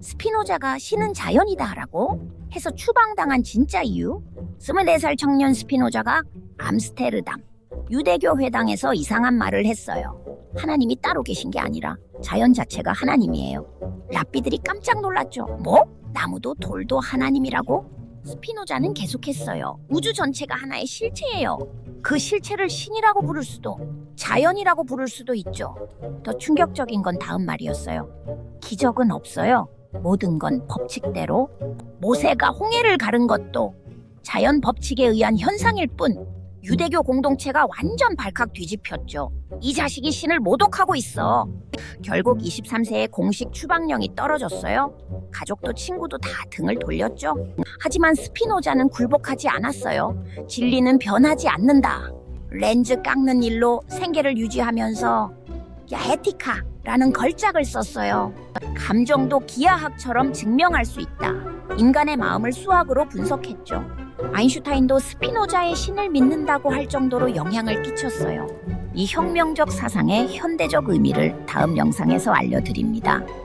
스피노자가 신은 자연이다라고 해서 추방당한 진짜 이유? 24살 청년 스피노자가 암스테르담 유대교 회당에서 이상한 말을 했어요. 하나님이 따로 계신 게 아니라 자연 자체가 하나님이에요. 랍비들이 깜짝 놀랐죠. 뭐? 나무도 돌도 하나님이라고? 스피노자는 계속했어요. 우주 전체가 하나의 실체예요. 그 실체를 신이라고 부를 수도, 자연이라고 부를 수도 있죠. 더 충격적인 건 다음 말이었어요. 기적은 없어요. 모든 건 법칙대로. 모세가 홍해를 가른 것도 자연 법칙에 의한 현상일 뿐. 유대교 공동체가 완전 발칵 뒤집혔죠. 이 자식이 신을 모독하고 있어. 결국 23세에 공식 추방령이 떨어졌어요. 가족도 친구도 다 등을 돌렸죠. 하지만 스피노자는 굴복하지 않았어요. 진리는 변하지 않는다. 렌즈 깎는 일로 생계를 유지하면서 야 에티카라는 걸작을 썼어요. 감정도 기하학처럼 증명할 수 있다. 인간의 마음을 수학으로 분석했죠. 아인슈타인도 스피노자의 신을 믿는다고 할 정도로 영향을 끼쳤어요. 이 혁명적 사상의 현대적 의미를 다음 영상에서 알려드립니다.